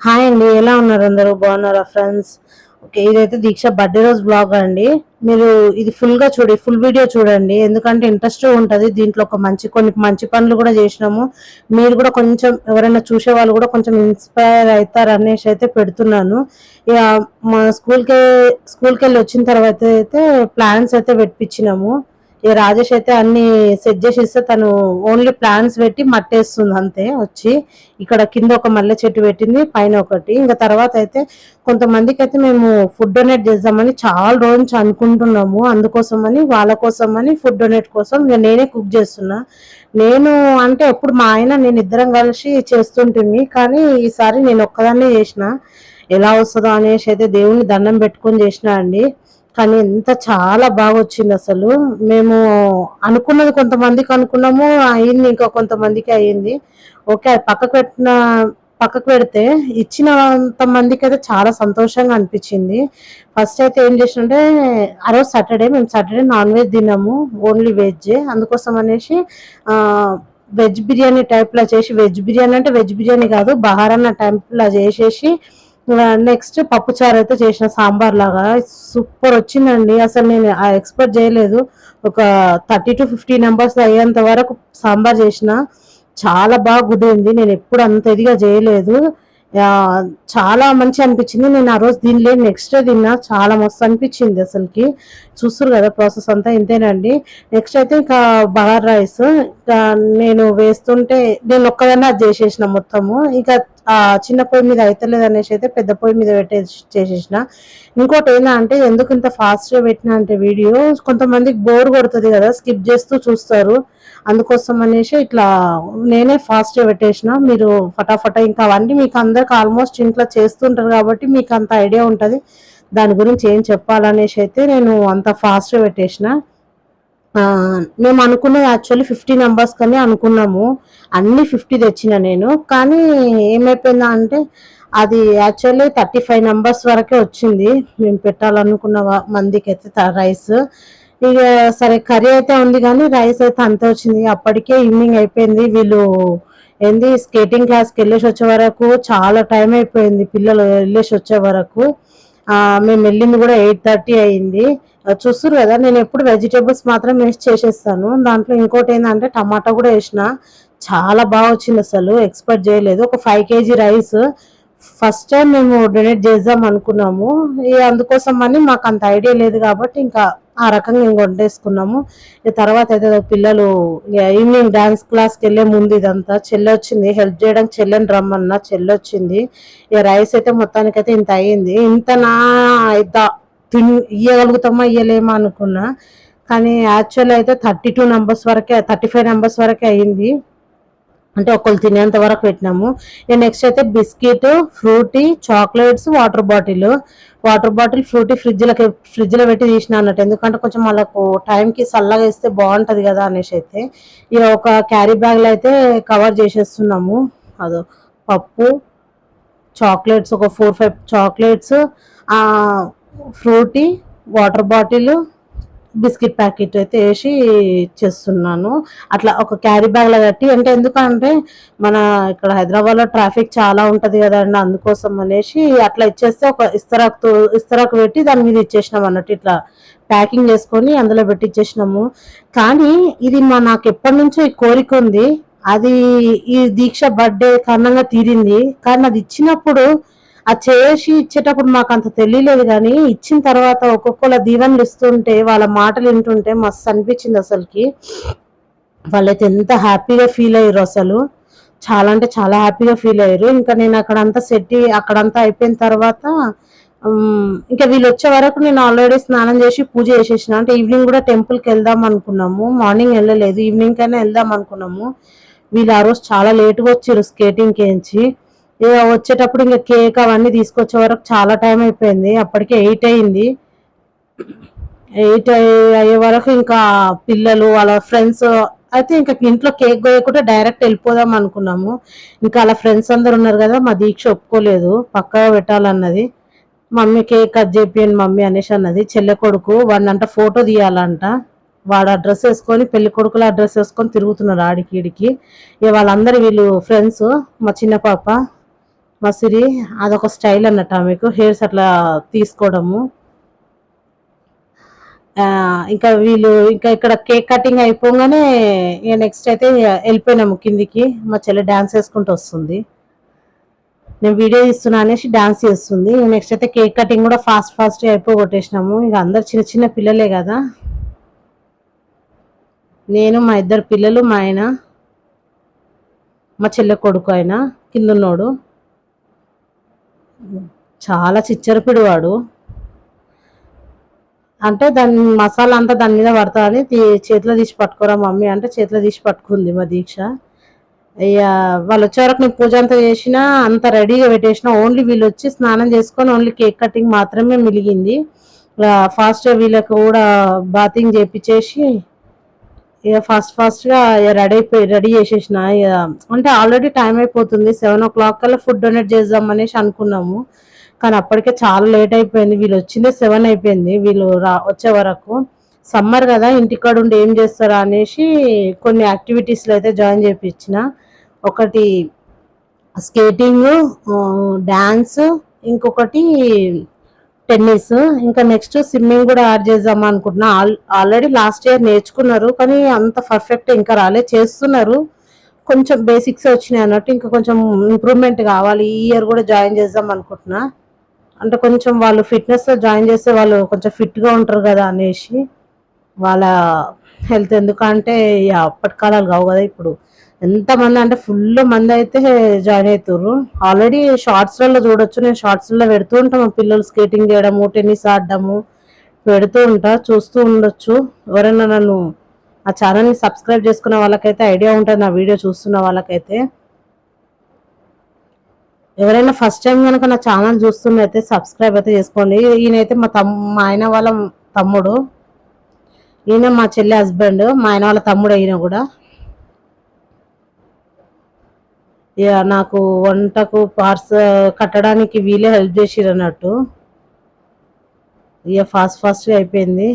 Hi అండి ఎలా ఉన్నారు అందరూ? బాగున్నారా ఫ్రెండ్స్ ఓకే ఇదైతే దీక్ష బర్త్డే రోజు బ్లాగ్ అండి. మీరు ఇది ఫుల్గా చూడి ఫుల్ వీడియో చూడండి. ఎందుకంటే ఇంట్రెస్ట్ ఉంటుంది దీంట్లో ఒక మంచి కొన్ని మంచి పనులు కూడా చేసినాము. మీరు కూడా కొంచెం ఎవరైనా చూసే వాళ్ళు కూడా కొంచెం ఇన్స్పైర్ అవుతారు అనేసి అయితే పెడుతున్నాను. ఇక మా స్కూల్కి స్కూల్కి వెళ్ళి వచ్చిన తర్వాత అయితే ప్లాన్స్ అయితే పెట్టించినాము. ఇక రాజేష్ అయితే అన్ని సెట్ చేసి ఇస్తే తను ఓన్లీ ప్లాన్స్ పెట్టి మట్టేస్తుంది అంతే వచ్చి. ఇక్కడ కింద ఒక మల్లె చెట్టు పెట్టింది పైన ఒకటి. ఇంకా తర్వాత అయితే కొంతమందికి అయితే మేము ఫుడ్ డొనేట్ చేద్దామని చాలా రోజు నుంచి అనుకుంటున్నాము. అందుకోసమని వాళ్ళ కోసమని ఫుడ్ డొనేట్ కోసం ఇక నేనే కుక్ చేస్తున్నా. నేను అంటే ఎప్పుడు మా ఆయన నేను ఇద్దరం కలిసి చేస్తుంటుంది కానీ ఈసారి నేను ఒక్కదాన్నే చేసిన. ఎలా వస్తుందో అనేసి అయితే దేవుని దండం పెట్టుకొని చేసిన అండి. కానీ ఎంత చాలా బాగా వచ్చింది అసలు. మేము అనుకున్నది కొంతమందికి అనుకున్నాము అయింది ఇంకా కొంతమందికి అయ్యింది. ఓకే అది పక్కకు పెట్టిన పక్కకు పెడితే ఇచ్చిన మందికి అయితే చాలా సంతోషంగా అనిపించింది. ఫస్ట్ అయితే ఏం చేసినంటే ఆ రోజు సాటర్డే మేము సాటర్డే నాన్ వెజ్ తిన్నాము ఓన్లీ వెజ్ అందుకోసం అనేసి వెజ్ బిర్యానీ టైప్లో చేసి వెజ్ బిర్యానీ అంటే వెజ్ బిర్యానీ కాదు బహారన్న టైప్లో చేసేసి నెక్స్ట్ పప్పుచారు అయితే చేసిన సాంబార్ లాగా. సూపర్ వచ్చిందండి. అసలు నేను ఎక్స్పెక్ట్ చేయలేదు. ఒక థర్టీ టు ఫిఫ్టీ నెంబర్స్ అయ్యేంత వరకు సాంబార్ చేసిన. చాలా బాగా కుదిరింది. నేను ఎప్పుడు అంత ఇదిగా చేయలేదు. చాలా మంచి అనిపించింది. నేను ఆ రోజు దీనిలే నెక్స్ట్ డే తిన్నా. చాలా మస్తు అనిపించింది అసలుకి. చూస్తారు కదా ప్రాసెస్ అంతా ఇంతేనండి. నెక్స్ట్ అయితే ఇంకా బగార్ రైస్ నేను వేస్తుంటే నేను ఒక్కదన్నా అది చేసేసిన మొత్తము. ఇంకా చిన్న పొయ్యి మీద అవుతలేదు అనేసి అయితే పెద్ద పొయ్యి మీద పెట్టేసి చేసేసిన. ఇంకోటి ఏంటంటే ఎందుకు ఇంత ఫాస్ట్గా పెట్టిన అంటే వీడియో కొంతమందికి బోర్ కొడుతుంది కదా స్కిప్ చేస్తూ చూస్తారు. అందుకోసం అనేసి ఇట్లా నేనే ఫాస్ట్గా పెట్టేసిన. మీరు ఫటాఫట ఇంకా అవన్నీ మీకు అందరికి ఆల్మోస్ట్ ఇంట్లో చేస్తుంటారు కాబట్టి మీకు అంత ఐడియా ఉంటుంది. దాని గురించి ఏం చెప్పాలనేసి అయితే నేను అంత ఫాస్ట్గా పెట్టేసిన. మేము అనుకున్నది యాక్చువల్లీ ఫిఫ్టీ నెంబర్స్ కానీ అనుకున్నాము. అన్ని ఫిఫ్టీ తెచ్చిన నేను. కానీ ఏమైపోయిందా అంటే అది యాక్చువల్లీ థర్టీ ఫైవ్ నెంబర్స్ వరకే వచ్చింది. మేము పెట్టాలనుకున్న మందికి అయితే రైస్. ఇక సరే కర్రీ అయితే ఉంది కానీ రైస్ అయితే అంత వచ్చింది. అప్పటికే ఈవినింగ్ అయిపోయింది. వీళ్ళు ఏంది స్కేటింగ్ క్లాస్కి వెళ్ళేసి వచ్చే వరకు చాలా టైం అయిపోయింది. పిల్లలు వెళ్ళేసి వచ్చే వరకు. మేము వెళ్ళింది కూడా ఎయిట్ థర్టీ అయింది. ఆ, చూస్తున్నారు కదా నేను ఎప్పుడు వెజిటేబుల్స్ మాత్రం వేస్ట్ చేసేస్తాను. దాంట్లో ఇంకోటి ఏంటంటే టమాటా కూడా వేసిన. చాలా బాగా వచ్చింది అసలు. ఎక్స్పెక్ట్ చేయలేదు. ఒక five KG rice first time మేము డొనేట్ చేద్దాం అనుకున్నాము. ఇక అందుకోసం అని మాకు అంత ఐడియా లేదు కాబట్టి ఇంకా ఆ రకంగా ఇంక వండేసుకున్నాము తర్వాత అయితే పిల్లలు ఈవినింగ్ డాన్స్ క్లాస్కి వెళ్ళే ముందు ఇదంతా చెల్లె వచ్చింది హెల్ప్ చేయడానికి చెల్లెని రమ్మన్నా చెల్లె వచ్చింది ఇక రైస్ అయితే మొత్తానికి అయితే ఇంత అయ్యింది ఇంత నా ఇంత తిన్ ఇయ్యగలుగుతామా ఇయ్యలేమా అనుకున్నా. కానీ యాక్చువల్ అయితే థర్టీ టూ నెంబర్స్ వరకే థర్టీ ఫైవ్ నెంబర్స్ వరకే అయ్యింది అంటే ఒకళ్ళు తినేంత వరకు పెట్టినాము. ఇక నెక్స్ట్ అయితే biscuit Frooti chocolates water bottle. Water bottle Frooti ఫ్రిడ్జ్లకి ఫ్రిడ్జ్లో పెట్టి తీసిన అన్నట్టు. ఎందుకంటే కొంచెం వాళ్ళకు టైంకి చల్లగా ఇస్తే బాగుంటుంది కదా అనేసి అయితే. ఇక ఒక క్యారీ బ్యాగ్లో అయితే కవర్ చేసేస్తున్నాము. అదో పప్పు చాక్లెట్స్ ఒక four five chocolates Frooti water bottle biscuit packet అయితే వేసి చేస్తున్నాను. అట్లా ఒక క్యారీ బ్యాగ్లో కట్టి అంటే ఎందుకంటే మన ఇక్కడ హైదరాబాద్లో ట్రాఫిక్ చాలా ఉంటుంది కదండి అందుకోసం అనేసి అట్లా ఇచ్చేస్తే ఒక ఇస్తరాకు ఇస్తరాకు పెట్టి దాని మీద ఇచ్చేసినాం అన్నట్టు ఇట్లా ప్యాకింగ్ చేసుకొని అందులో పెట్టి ఇచ్చేసినాము కానీ ఇది మా నాకు ఎప్పటి నుంచో ఈ కోరిక ఉంది. అది ఈ దీక్ష బర్త్డే కారణంగా తీరింది. కానీ అది ఇచ్చినప్పుడు అది చేసి ఇచ్చేటప్పుడు మాకు అంత తెలియలేదు కానీ ఇచ్చిన తర్వాత ఒక్కొక్కళ్ళ దీవెనలు ఇస్తుంటే వాళ్ళ మాటలు వింటుంటే మస్తు అనిపించింది అసలుకి. వాళ్ళైతే ఎంత హ్యాపీగా ఫీల్ అయ్యారు అసలు. చాలా అంటే చాలా హ్యాపీగా ఫీల్ అయ్యారు. ఇంకా నేను అక్కడంతా సెట్ అక్కడంతా అయిపోయిన తర్వాత ఇంకా వీళ్ళు వచ్చే వరకు నేను ఆల్రెడీ స్నానం చేసి పూజ చేసేసిన. అంటే ఈవినింగ్ కూడా టెంపుల్కి వెళ్దాం అనుకున్నాము. మార్నింగ్ వెళ్ళలేదు ఈవినింగ్ కైనా వెళ్దాం అనుకున్నాము. వీళ్ళు ఆ రోజు చాలా లేట్గా వచ్చారు స్కేటింగ్కి వేయించి ఇక వచ్చేటప్పుడు ఇంకా కేక్ అవన్నీ తీసుకొచ్చే వరకు చాలా టైం అయిపోయింది. అప్పటికే ఎయిట్ అయింది. ఎయిట్ అయ్యే వరకు ఇంకా పిల్లలు వాళ్ళ ఫ్రెండ్స్ అయితే ఇంకా ఇంట్లో కేక్ కోయకుండా డైరెక్ట్ వెళ్ళిపోదాం అనుకున్నాము. ఇంకా అలా ఫ్రెండ్స్ అందరు ఉన్నారు కదా మా దీక్ష ఒప్పుకోలేదు. పక్కగా పెట్టాలన్నది. మమ్మీ కేక్ కట్ చేపియండి మమ్మీ అనేసి అన్నది. చెల్లె కొడుకు వాడినంట ఫోటో తీయాలంట. వాడు అడ్రస్ వేసుకొని పెళ్ళి కొడుకుల అడ్రస్ వేసుకొని తిరుగుతున్నారు ఆడికి ఈడికి. ఇక వాళ్ళందరూ వీళ్ళు ఫ్రెండ్స్ మా చిన్న పాప. మసిరి అదొక స్టైల్ అన్నట్టు ఆమెకు. హెయిర్స్ అట్లా తీసుకోవడము. ఇంకా వీళ్ళు ఇంకా ఇక్కడ కేక్ కటింగ్ అయిపోగానే ఇక నెక్స్ట్ అయితే వెళ్ళిపోయినాము కిందికి. మా చెల్లె డ్యాన్స్ వేసుకుంటూ వస్తుంది. నేను వీడియో ఇస్తున్నా అనేసి డ్యాన్స్ చేస్తుంది. నెక్స్ట్ అయితే కేక్ కటింగ్ కూడా ఫాస్ట్ ఫాస్ట్ అయిపోగొట్టేసినాము. ఇక అందరు చిన్న చిన్న పిల్లలే కదా. నేను మా ఇద్దరు పిల్లలు మా ఆయన మా చెల్లె కొడుకు ఆయన కిందన్నోడు. చాలా చిచ్చరపిడి వాడు. అంటే దాని మసాలా అంతా దాని మీద పడతాదని అని చేతిలో తీసి పట్టుకోరా మమ్మీ అంటే చేతిలో తీసి పట్టుకుంది మా దీక్ష. అయ్యా వాళ్ళు వచ్చే వరకు నేను పూజ అంతా చేసినా అంత రెడీగా పెట్టేసిన ఓన్లీ వీళ్ళు వచ్చి స్నానం చేసుకొని ఓన్లీ కేక్ కటింగ్ మాత్రమే మిలిగింది. ఫాస్ట్గా వీళ్ళకి కూడా బాతింగ్ చేపించేసి ఇక ఫాస్ట్ ఫాస్ట్గా రెడీ అయిపోయి రెడీ చేసేసిన. ఇక అంటే ఆల్రెడీ టైం అయిపోతుంది. సెవెన్ ఓ క్లాక్ కల్లా ఫుడ్ డొనేట్ చేద్దాం అనేసి అనుకున్నాము. కానీ అప్పటికే చాలా లేట్ అయిపోయింది. వీళ్ళు వచ్చిందే సెవెన్ అయిపోయింది. వీళ్ళు రా వచ్చే వరకు. సమ్మర్ కదా ఇంటికాడ ఉండి ఏం చేస్తారా అనేసి కొన్ని యాక్టివిటీస్లో అయితే జాయిన్ చేయించిన ఒకటి స్కేటింగ్ డ్యాన్స్ ఇంకొకటి టెన్నిస్ ఇంకా నెక్స్ట్ స్విమ్మింగ్ కూడా యాడ్ చేద్దాం అనుకుంటున్నా. ఆల్రెడీ లాస్ట్ ఇయర్ నేర్చుకున్నారు కానీ అంత పర్ఫెక్ట్ ఇంకా రాలేదు చేస్తున్నారు. కొంచెం బేసిక్స్ వచ్చినాయి అన్నట్టు ఇంకా కొంచెం ఇంప్రూవ్మెంట్ కావాలి. ఈ ఇయర్ కూడా జాయిన్ చేద్దాం అనుకుంటున్నా. అంటే కొంచెం వాళ్ళు ఫిట్నెస్లో జాయిన్ చేస్తే వాళ్ళు కొంచెం ఫిట్గా ఉంటారు కదా అనేసి వాళ్ళ హెల్త్ ఎందుకంటే ఇక అప్పటి కాలాలు కావు కదా ఇప్పుడు. ఎంతమంది అంటే ఫుల్ మంది అయితే జాయిన్ అవుతారు ఆల్రెడీ షార్ట్స్లలో చూడొచ్చు. నేను షార్ట్స్లలో పెడుతూ ఉంటాము పిల్లలు స్కేటింగ్ చేయడము టెన్నిస్ ఆడడము పెడుతూ ఉంటా. చూస్తూ ఉండొచ్చు. ఎవరైనా నన్ను ఆ ఛానల్ని సబ్స్క్రైబ్ చేసుకున్న వాళ్ళకైతే ఐడియా ఉంటుంది. నా వీడియో చూస్తున్న వాళ్ళకైతే. ఎవరైనా ఫస్ట్ టైం కనుక నా ఛానల్ చూస్తున్నైతే సబ్స్క్రైబ్ అయితే చేసుకోండి. ఈయనైతే మా తమ్ మా ఆయన వాళ్ళ తమ్ముడు. ఈయన మా చెల్లి హస్బెండ్ మా ఆయన వాళ్ళ తమ్ముడు అయిన కూడా. ఇక నాకు వంటకు పార్స్ కట్టడానికి వీలే హెల్ప్ చేసిరు అన్నట్టు. ఇక ఫాస్ట్ ఫాస్ట్గా అయిపోయింది.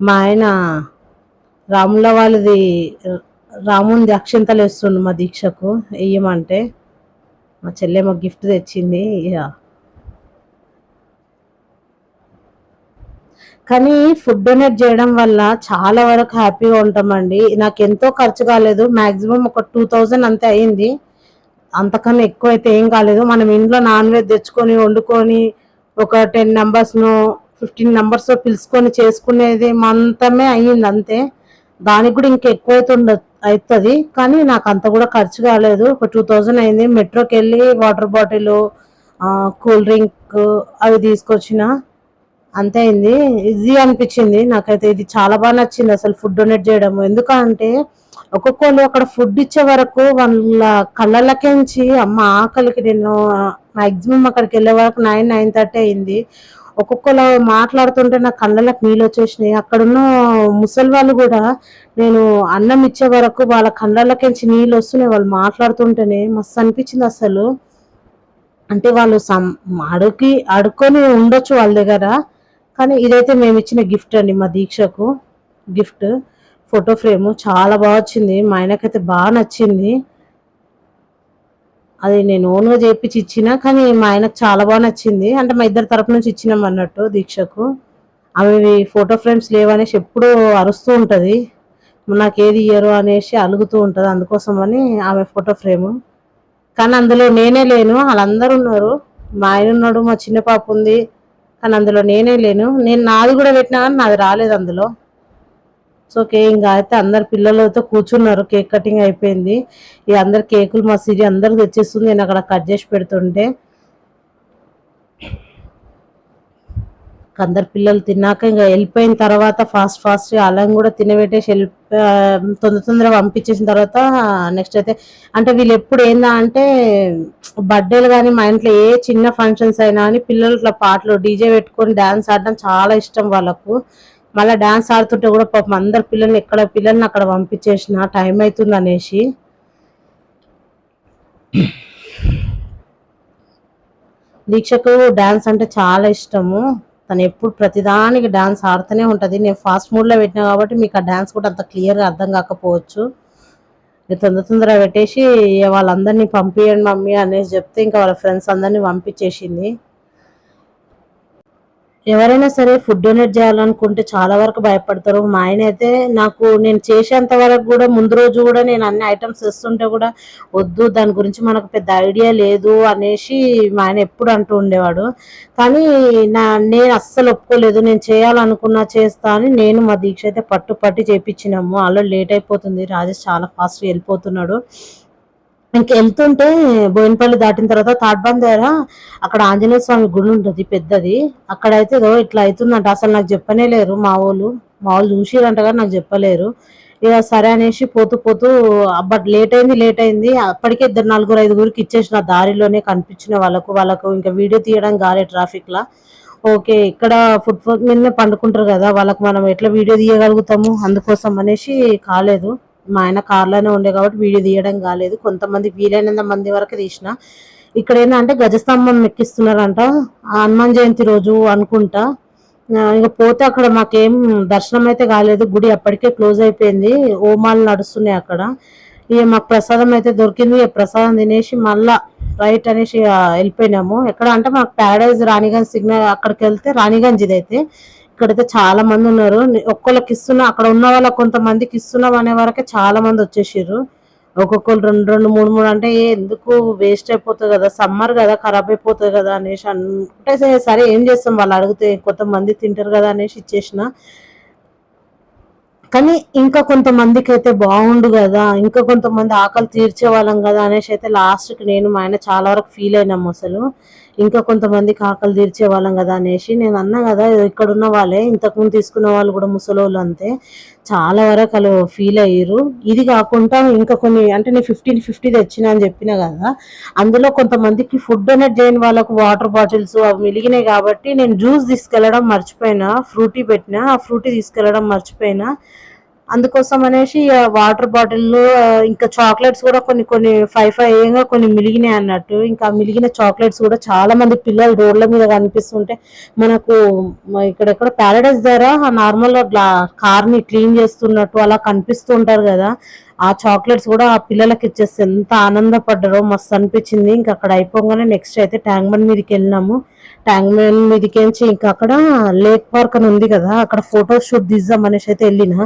మా ఆయన రాముల వాళ్ళది రాముని అక్షంతలు వేస్తుండు మా దీక్షకు వేయమంటే మా చెల్లెమ్మ గిఫ్ట్ తెచ్చింది. కానీ ఫుడ్ డొనేట్ చేయడం వల్ల చాలా వరకు హ్యాపీగా ఉంటామండి. నాకు ఎంతో ఖర్చు కాలేదు. మ్యాక్సిమం ఒక టూ థౌజండ్ అంతే అయింది. అంతకన్నా ఎక్కువ అయితే ఏం కాలేదు. మనం ఇంట్లో నాన్ వెజ్ తెచ్చుకొని వండుకొని ఒక టెన్ను ఫిఫ్టీన్ మెంబర్స్ పిలుచుకొని చేసుకునేది మంతమే అయ్యింది అంతే. దానికి కూడా ఇంకా ఎక్కువ అయితే అవుతుంది కానీ నాకు అంత కూడా ఖర్చు కాలేదు. ఒక టూ థౌజండ్ అయింది. మెట్రోకి వెళ్ళి వాటర్ బాటిల్ కూల్ డ్రింక్ అవి తీసుకొచ్చిన అంతే అయింది. ఈజీ అనిపించింది. నాకైతే ఇది చాలా బాగా నచ్చింది అసలు ఫుడ్ డొనేట్ చేయడం. ఎందుకంటే ఒక్కొక్కరు అక్కడ ఫుడ్ ఇచ్చే వరకు వాళ్ళ కళ్ళలకించి అమ్మ ఆకలికి నేను మాక్సిమం అక్కడికి వెళ్ళే వరకు నైన్ నైన్ థర్టీ అయింది. ఒక్కొక్కలా మాట్లాడుతుంటే నా కళ్ళలకు నీళ్ళు వచ్చేసినాయి. అక్కడున్న ముసలి వాళ్ళు కూడా నేను అన్నం ఇచ్చే వరకు వాళ్ళ కళ్ళలకించి నీళ్ళు వస్తున్నాయి. వాళ్ళు మాట్లాడుతుంటేనే మస్తు అనిపించింది అసలు. అంటే వాళ్ళు సం అడుగి అడుక్కొని ఉండొచ్చు వాళ్ళ దగ్గర. కానీ ఇదైతే మేము ఇచ్చిన గిఫ్ట్ అండి మా దీక్షకు. Gift photo frame. చాలా బాగా వచ్చింది. మా ఆయనకైతే బాగా నచ్చింది. అది నేను ఓన్గా చేయించి ఇచ్చిన కానీ మా ఆయనకు చాలా బాగా నచ్చింది. అంటే మా ఇద్దరి తరపు నుంచి ఇచ్చినాం అన్నట్టు దీక్షకు. ఆమె ఫోటో ఫ్రేమ్స్ లేవనేసి ఎప్పుడూ అరుస్తూ ఉంటుంది. నాకు ఏది ఇయ్యరు అనేసి అలుగుతూ ఉంటుంది అందుకోసమని ఆమె ఫోటో ఫ్రేమ్. కానీ అందులో నేనే లేను వాళ్ళందరూ ఉన్నారు. మా ఆయన ఉన్నాడు మా చిన్న పాప ఉంది కానీ అందులో నేనే లేను. నేను నాది కూడా పెట్టినా కానీ నాది రాలేదు అందులో. సో కేక్ ఇంకా అయితే అందరు పిల్లలతో కూర్చున్నారు. కేక్ కటింగ్ అయిపోయింది. ఈ అందరు కేకులు మా సిరి అందరు తెచ్చేస్తుంది. నేను అక్కడ కట్ చేసి పెడుతుంటే. అందరు పిల్లలు తిన్నాక ఇంకా వెళ్ళిపోయిన తర్వాత ఫాస్ట్ ఫాస్ట్ అలం కూడా తినబెట్టేసి వెళ్ళి తొందర తొందరగా పంపించేసిన తర్వాత నెక్స్ట్ అయితే అంటే వీళ్ళు ఎప్పుడు ఏందా అంటే బర్త్డేలు కానీ మా ఇంట్లో ఏ చిన్న ఫంక్షన్స్ అయినా కానీ పిల్లలు ఇట్లా పాటలు డీజే పెట్టుకొని డాన్స్ ఆడడం చాలా ఇష్టం వాళ్ళకు. మళ్ళీ డ్యాన్స్ ఆడుతుంటే కూడా పాపం అందరు పిల్లల్ని ఎక్కడ పిల్లల్ని అక్కడ పంపించేసిన టైం అవుతుంది అనేసి. దీక్షకు డ్యాన్స్ అంటే చాలా ఇష్టము. తను ఎప్పుడు ప్రతిదానికి డ్యాన్స్ ఆడుతూనే ఉంటుంది. నేను ఫాస్ట్ మూడ్లో పెట్టినా కాబట్టి మీకు ఆ డ్యాన్స్ కూడా అంత క్లియర్గా అర్థం కాకపోవచ్చు. తొందర తొందర పెట్టేసి వాళ్ళందరినీ పంపించండి మమ్మీ అనేసి చెప్తే ఇంకా వాళ్ళ ఫ్రెండ్స్ అందరినీ పంపించేసింది. ఎవరైనా సరే ఫుడ్ డొనేట్ చేయాలనుకుంటే చాలా వరకు భయపడతారు. మా ఆయన అయితే నాకు నేను చేసేంత వరకు కూడా ముందు రోజు కూడా నేను అన్ని ఐటమ్స్ ఇస్తుంటే కూడా వద్దు దాని గురించి మనకు పెద్ద ఐడియా లేదు అనేసి మా ఆయన ఎప్పుడు అంటూ ఉండేవాడు. కానీ నా నేను అస్సలు ఒప్పుకోలేదు. నేను చేయాలనుకున్నా చేస్తా అని నేను మా దీక్ష అయితే పట్టు పట్టి చేపించినాము. ఆల్రెడీ లేట్ అయిపోతుంది. రాజేష్ చాలా ఫాస్ట్గా వెళ్ళిపోతున్నాడు. ఇంక వెళ్తుంటే బోయినపల్లి దాటిన తర్వాత తాడ్బంద్ దగ్గర అక్కడ ఆంజనేయ స్వామి గుడి ఉంటుంది పెద్దది. అక్కడైతే ఏదో ఇట్లా అవుతుందంట. అసలు నాకు చెప్పనే లేరు మా వాళ్ళు. మా వాళ్ళు చూసిరంట కానీ నాకు చెప్పలేరు. ఇక సరే అనేసి పోతూ పోతూ బట్ లేట్ అయింది లేట్ అయింది. అప్పటికే ఇద్దరు నలుగురు ఐదుగురికి ఇచ్చేసిన దారిలోనే కనిపించిన వాళ్ళకు వాళ్ళకు ఇంకా వీడియో తీయడం గాలే ట్రాఫిక్లా ఓకే ఇక్కడ ఫుడ్ ఫోర్త్ మీదనే పండుకుంటారు కదా వాళ్ళకి మనం ఎట్లా వీడియో తీయగలుగుతాము అందుకోసం అనేసి కాలేదు. మా ఆయన కార్లోనే ఉండే కాబట్టి వీడియో తీయడం కాలేదు. కొంతమంది వీలైనంత మంది వరకు తీసిన. ఇక్కడ ఏంటంటే గజస్తంభం ఎక్కిస్తున్నారంట. హనుమాన్ జయంతి రోజు అనుకుంటా. ఇక పోతే అక్కడ మాకేం దర్శనం అయితే కాలేదు. గుడి అప్పటికే క్లోజ్ అయిపోయింది. హోమాలు నడుస్తున్నాయి అక్కడ. ఇక మాకు ప్రసాదం అయితే దొరికింది. ఇక ప్రసాదం తినేసి మళ్ళా రైట్ అనేసి వెళ్ళిపోయినాము. ఎక్కడ అంటే మాకు ప్యారడైజ్ రాణిగంజ్ సిగ్నల్ అక్కడికి వెళ్తే రాణిగంజ్ ఇదైతే. ఇక్కడైతే చాలా మంది ఉన్నారు. ఒక్కొక్కరికి ఇస్తున్నా అక్కడ ఉన్న వాళ్ళ కొంతమందికి ఇస్తున్నాం అనే వరకే చాలా మంది వచ్చేసారు ఒక్కొక్కరు రెండు రెండు మూడు మూడు అంటే ఎందుకు వేస్ట్ అయిపోతుంది కదా సమ్మర్ కదా ఖరాబ్ అయిపోతుంది కదా అనేసి అంటే సరే- సరే ఏం చేస్తాం? వాళ్ళు అడిగితే కొంతమంది తింటారు కదా అనేసి ఇచ్చేసిన. కానీ ఇంకా కొంతమందికి అయితే బాగుండు కదా ఇంకా కొంతమంది ఆకలి తీర్చే వాళ్ళం కదా అనేసి అయితే లాస్ట్కి నేను మా ఆయన చాలా వరకు ఫీల్ అయినాము అసలు. ఇంకా కొంతమందికి ఆకలి తీర్చే వాళ్ళం కదా అనేసి నేను అన్నా కదా ఇక్కడ ఉన్న వాళ్ళే ఇంతకుముందు తీసుకున్న వాళ్ళు కూడా ముసలోళ్ళు అంతే. చాలా వరకు వాళ్ళు ఫీల్ అయ్యారు. ఇది కాకుండా ఇంకా కొన్ని అంటే నేను ఫిఫ్టీన్ ఫిఫ్టీ తెచ్చిన అని చెప్పిన కదా అందులో కొంతమందికి ఫుడ్ డొనేట్ చేయని వాళ్ళకు వాటర్ బాటిల్స్ అవి మిలిగినాయి కాబట్టి నేను జ్యూస్ తీసుకెళ్ళడం మర్చిపోయినా ఫ్రూటీ పెట్టిన ఆ ఫ్రూటీ తీసుకెళ్ళడం మర్చిపోయినా అందుకోసం అనేసి వాటర్ బాటిల్ ఇంకా చాక్లెట్స్ కూడా కొన్ని కొన్ని ఫైవ్ ఫైవ్ ఏంగా కొన్ని మిలిగినాయి అన్నట్టు. ఇంకా మిలిగిన చాక్లెట్స్ కూడా చాలా మంది పిల్లలు రోడ్ల మీద కనిపిస్తుంటే మనకు ఇక్కడెక్కడ ప్యారడైస్ దగ్గర నార్మల్ కార్ని క్లీన్ చేస్తున్నట్టు అలా కనిపిస్తూ ఉంటారు కదా. ఆ చాక్లెట్స్ కూడా ఆ పిల్లలకి ఇచ్చేస్తే ఎంత ఆనందపడ్డారో మస్తు అనిపించింది. ఇంకా అక్కడ అయిపోగానే నెక్స్ట్ అయితే ట్యాంక్ బండ్ మీదకి వెళ్ళినాము. ట్యాంక్ బండ్ మీదకి ఇంకా అక్కడ లేక్ పార్క్ అని ఉంది కదా అక్కడ ఫోటో షూట్ తీద్దాం అనేసి అయితే వెళ్ళిన.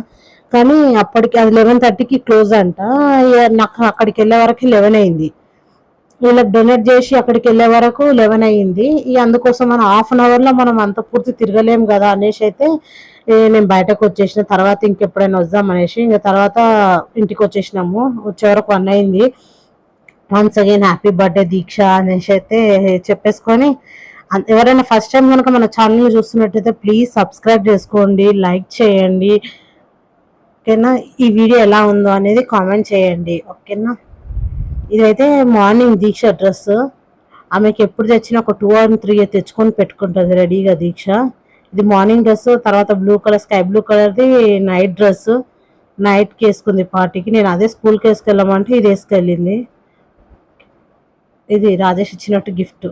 కానీ అప్పటికి అది లెవెన్ థర్టీకి క్లోజ్ అంట. ఇక నాకు అక్కడికి వెళ్ళే వరకు లెవెన్ అయింది. వీళ్ళకి డొనేట్ చేసి అక్కడికి వెళ్ళే వరకు లెవెన్ అయ్యింది. ఈ అందుకోసం మనం హాఫ్ అన్ అవర్లో మనం అంత పూర్తి తిరగలేం కదా అనేసి అయితే నేను బయటకు వచ్చేసిన తర్వాత ఇంకెప్పుడైనా వద్దాం అనేసి ఇంకా తర్వాత ఇంటికి వచ్చేసినాము. వచ్చే వరకు వన్ అయింది. Once again happy birthday Deeksha అనేసి అయితే చెప్పేసుకొని ఎవరైనా ఫస్ట్ టైం కనుక మన ఛానల్ చూస్తున్నట్టయితే ప్లీజ్ సబ్స్క్రైబ్ చేసుకోండి లైక్ చేయండి. ఓకేనా? ఈ వీడియో ఎలా ఉందో అనేది కామెంట్ చేయండి ఓకేనా? ఇదైతే మార్నింగ్ దీక్ష డ్రెస్. ఆమెకి ఎప్పుడు తెచ్చినా ఒక టూ అండ్ త్రీ తెచ్చుకొని పెట్టుకుంటుంది రెడీగా దీక్ష. ఇది మార్నింగ్ డ్రెస్ తర్వాత బ్లూ కలర్ స్కై బ్లూ కలర్ది నైట్ డ్రెస్. నైట్కి వేసుకుంది పార్టీకి. నేను అదే స్కూల్కి వేసుకెళ్ళమంటే ఇది వేసుకెళ్ళింది. ఇది రాజేష్ ఇచ్చినట్టు గిఫ్ట్